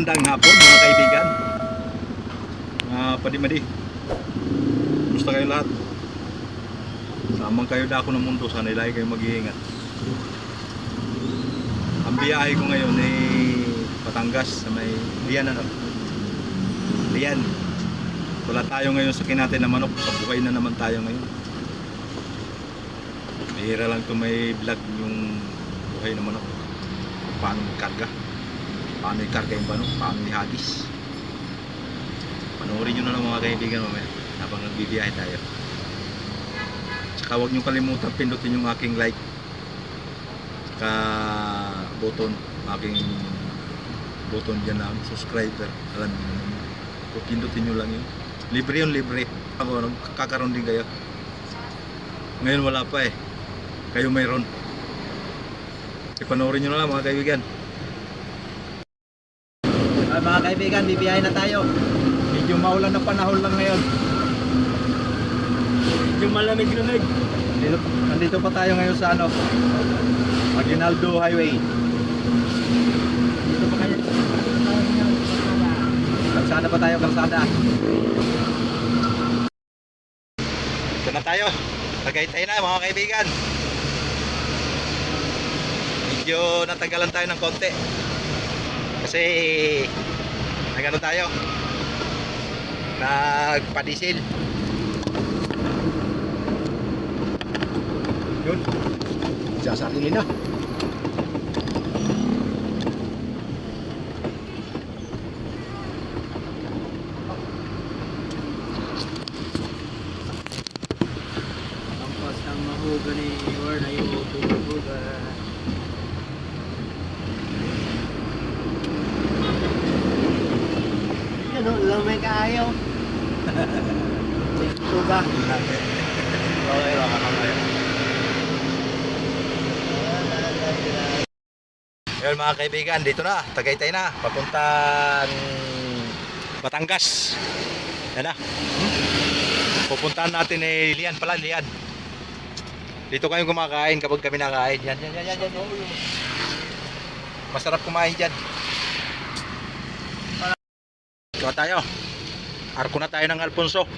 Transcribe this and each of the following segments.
Magandang hapon mga kaibigan. Uh, padi-madi. Gusto kayo lahat. Samang kayo dako ng mundo, sana ilay kayo mag-iingat. Ang biyahe ko ngayon ay Patangas sa may Lian ano. Lian. Wala tayo ngayon sa kinate na manok. Sa buhay na naman tayo ngayon. Bihira lang ito may vlog yung buhay na manok. Paano magkarga paano ikarga yung manok, paano ihagis. Panoorin nyo na lang mga kaibigan mamaya habang nagbibiyahe tayo. Tsaka huwag nyo kalimutan pindutin yung aking like tsaka button, aking button dyan na subscriber. Alam nyo naman. Pindutin nyo lang yun. Libre yun, libre. Ako, ano, kakaroon din kayo. Ngayon wala pa eh. Kayo mayroon. Ipanoorin nyo na lang mga kaibigan. Ah, mga kaibigan, bibiyahe na tayo. Medyo maulan na panahon lang ngayon. Medyo malamig lamig. Dito, nandito pa tayo ngayon sa ano, Aguinaldo Highway. Dito pa kayo. Kalsada pa tayo, kalsada. Ito na tayo. Tagaytay na mga kaibigan. Medyo natagalan tayo ng konti. Kasi nagano tayo. Nagpadisil. Yun. Sasarili na. Lampas ng mahuga ni Ward ay Suga. Okay, okay. Ngayon mga kaibigan, dito na, Tagaytay na, papuntang Batangas. Yan na. Hmm? Pupuntahan natin eh, Lian pala, Lian. Dito kayo kumakain kapag kami nakain. Yan, yan, yan, yan, yan. Oh. Masarap kumain dyan. Ito tayo. Arko na tayo ng Alfonso.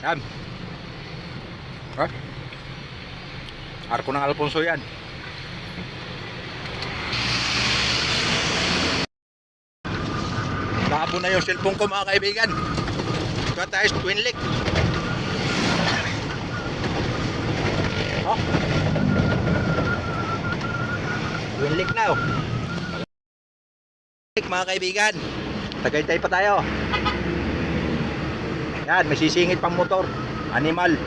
Yan. Ha? Arko ng Alfonso yan. Labo na yung cellphone ko mga kaibigan. Ito tayo sa Twin Lake. Oh. Twin Lake na oh. Lake mga kaibigan. Tagaytay pa tayo. Yan, may sisingit pang motor. Animal.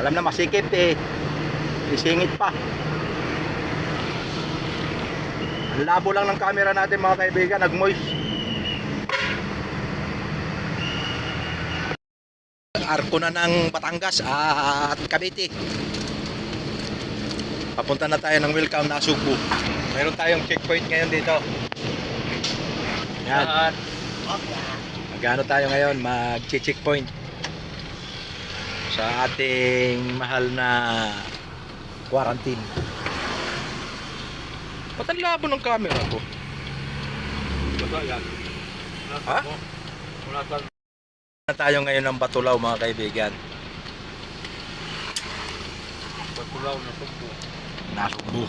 Alam na masikip eh. Sisingit pa. Labo lang ng camera natin mga kaibigan, nag-moist. Arko na ng Batangas at Cavite. Papunta na tayo ng welcome na Sugbo. Meron tayong checkpoint ngayon dito. Yan. Magano tayo ngayon? Mag-checkpoint sa ating mahal na quarantine. Ba't ang labo ng camera ko? Ha? Na tayo ngayon ng Batulaw mga kaibigan. Patulaw na sumpo. Nasugbo.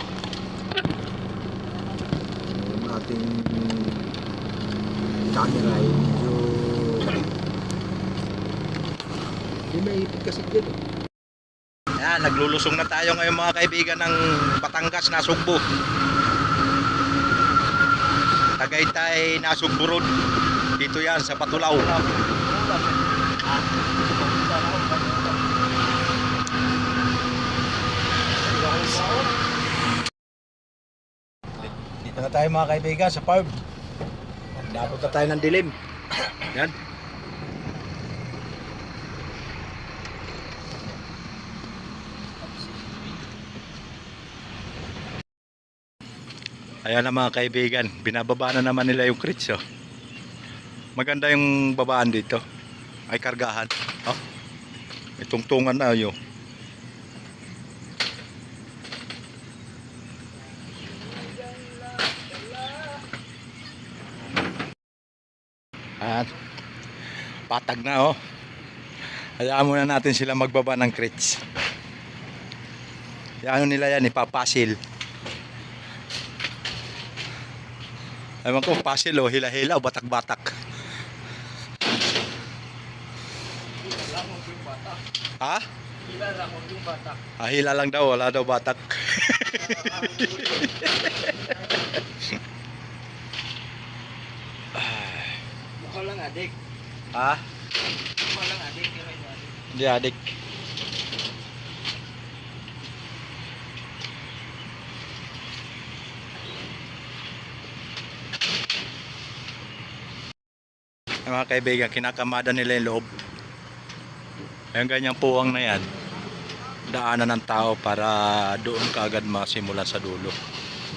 Yung ating camera ay medyo hindi maipit kasi dyan. Yan, naglulusong na tayo ngayon mga kaibigan ng Batangas na Sugbo. Tagaytay na Sugbo Road. Dito yan sa Patulaw. Dito na tayo mga kaibigan sa farm. Dapat na tayo ng dilim. Yan. Ayan na mga kaibigan, binababa na naman nila yung crates oh. Maganda yung babaan dito. Ay kargahan. Oh. May tungtungan na yun. At patag na oh. Hayaan muna natin sila magbaba ng crates. Ano nila yan, ipapasil. Ewan ko, pasil o hila-hila o batak-batak. Ha? Hila lang yung bata. Ah, hila lang daw, wala daw batak. Mukha lang adik. ha? Mukha lang adik. Hindi adik. Mga kaibigan, kinakamada nila yung loob. Yung ganyang puwang na yan, daanan ng tao para doon kaagad masimulan sa dulo.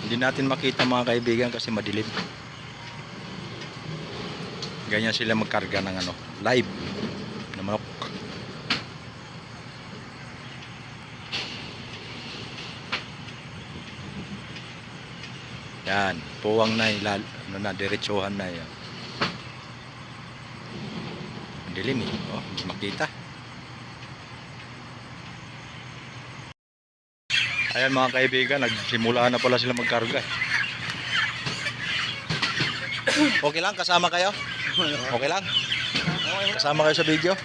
Hindi natin makita mga kaibigan kasi madilim. Ganyan sila magkarga ng ano, live ng manok. Yan, puwang na ilal, ano na, diretsuhan na yan. Dilim eh, oh, hindi makita. Ayan mga kaibigan, nagsimula na pala sila magkarga. Okay lang, kasama kayo? Okay lang? Kasama kayo sa video?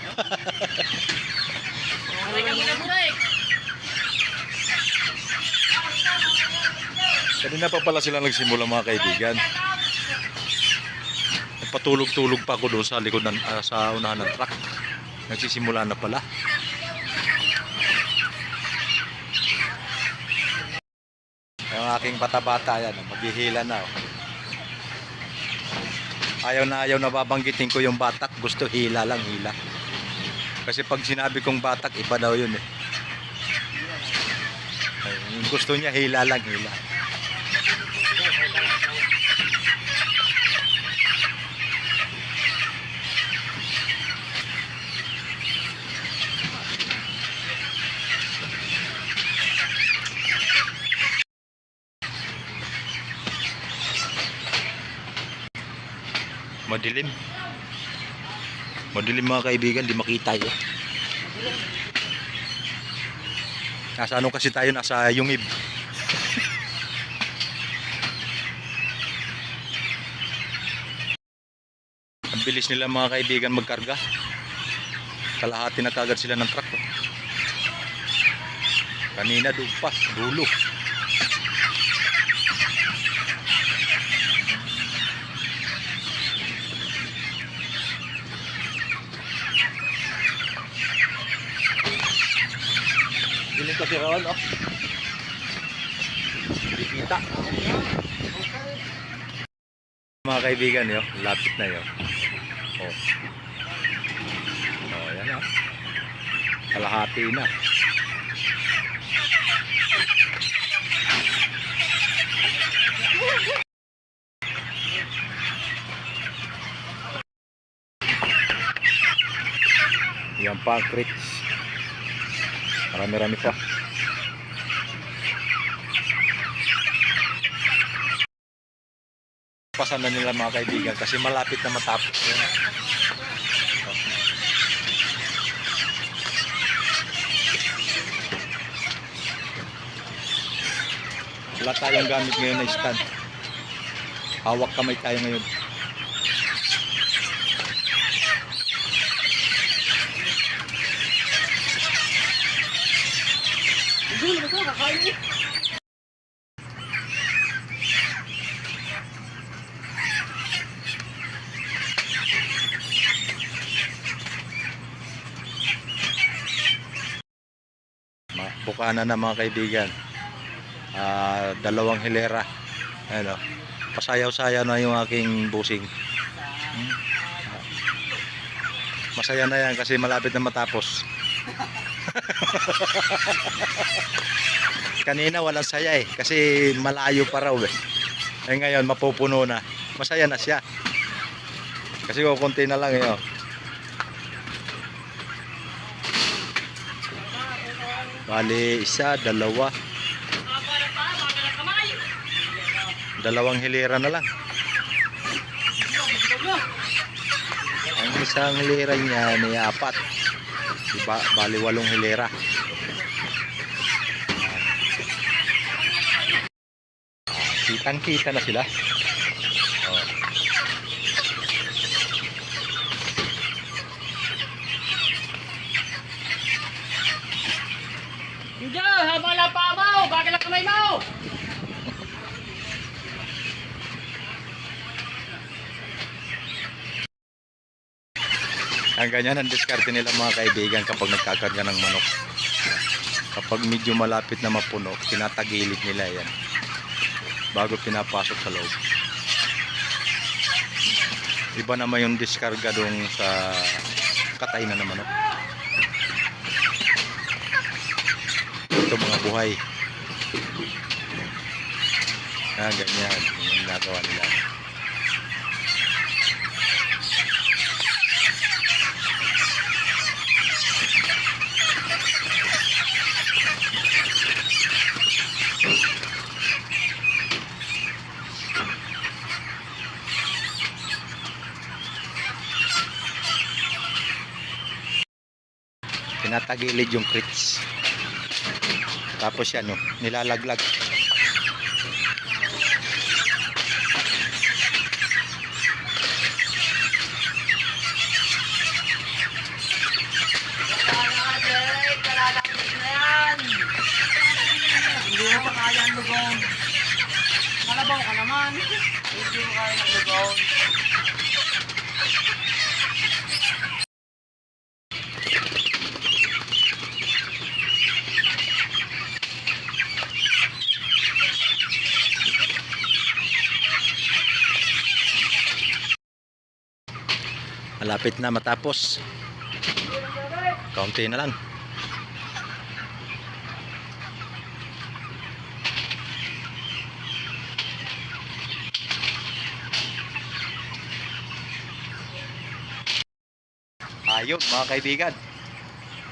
Kanina pa pala sila nagsimula mga kaibigan. Nagpatulog-tulog pa ako doon sa likod ng, ah, sa unahan ng truck. Nagsisimula na pala. Yung aking bata-bata yan, maghihila na. oh. Ayaw na ayaw na babanggitin ko yung batak, gusto hila lang, hila. Kasi pag sinabi kong batak, iba daw yun eh. Ay, gusto niya, hila lang, hila. Madilim. Madilim mga kaibigan, di makita yun. Nasa ano kasi tayo, nasa yungib. Ang bilis nila mga kaibigan magkarga. Kalahati na kagad sila ng truck. Kanina pa, dulo. Kasi rawan, oh. Hindi kita. Mga kaibigan, yo, lapit na yo. Oh. Oh, yan oh. Kalahati na. Yan pa crates. Marami-rami pa. Pasan na nila mga kaibigan kasi malapit na matapos yun. Wala tayong gamit ngayon na stand. Hawak kamay tayo ngayon. Ma- Bukana na mga kaibigan. Ah, dalawang hilera. Ano, pasayaw-sayaw na yung aking busing. Hmm. Masaya na yan kasi malapit na matapos. Kanina walang saya eh kasi malayo pa raw eh. Eh ngayon mapupuno na. Masaya na siya. Kasi kukunti na lang eh. oh. Bali, isa, dalawa. Dalawang hilera na lang. isang hilera niya may apat. Diba, bali walong hilera. Kitang kita na sila. Oh. Hindi, habang lang pa mo, kamay mo? Ang ganyan ang diskarte nila mga kaibigan kapag nagkakarga ng manok. Kapag medyo malapit na mapuno, tinatagilid nila yan. Bago pinapasok sa loob. Iba naman yung diskarga dong sa katainan ng manok. Ito mga buhay. Ah, ganyan. Yung ginagawa nila. tinatagilid yung crates tapos yan no, nilalaglag Hindi mo pa kaya ang lugong. Kalabaw ka naman. Hindi mo kaya ng lugong. Malapit na matapos. Kaunti na lang. Ayun mga kaibigan.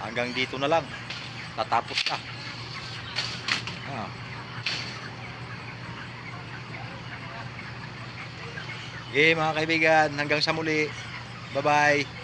Hanggang dito na lang. Tatapos na. Ah. Okay mga kaibigan, hanggang sa muli. 拜拜。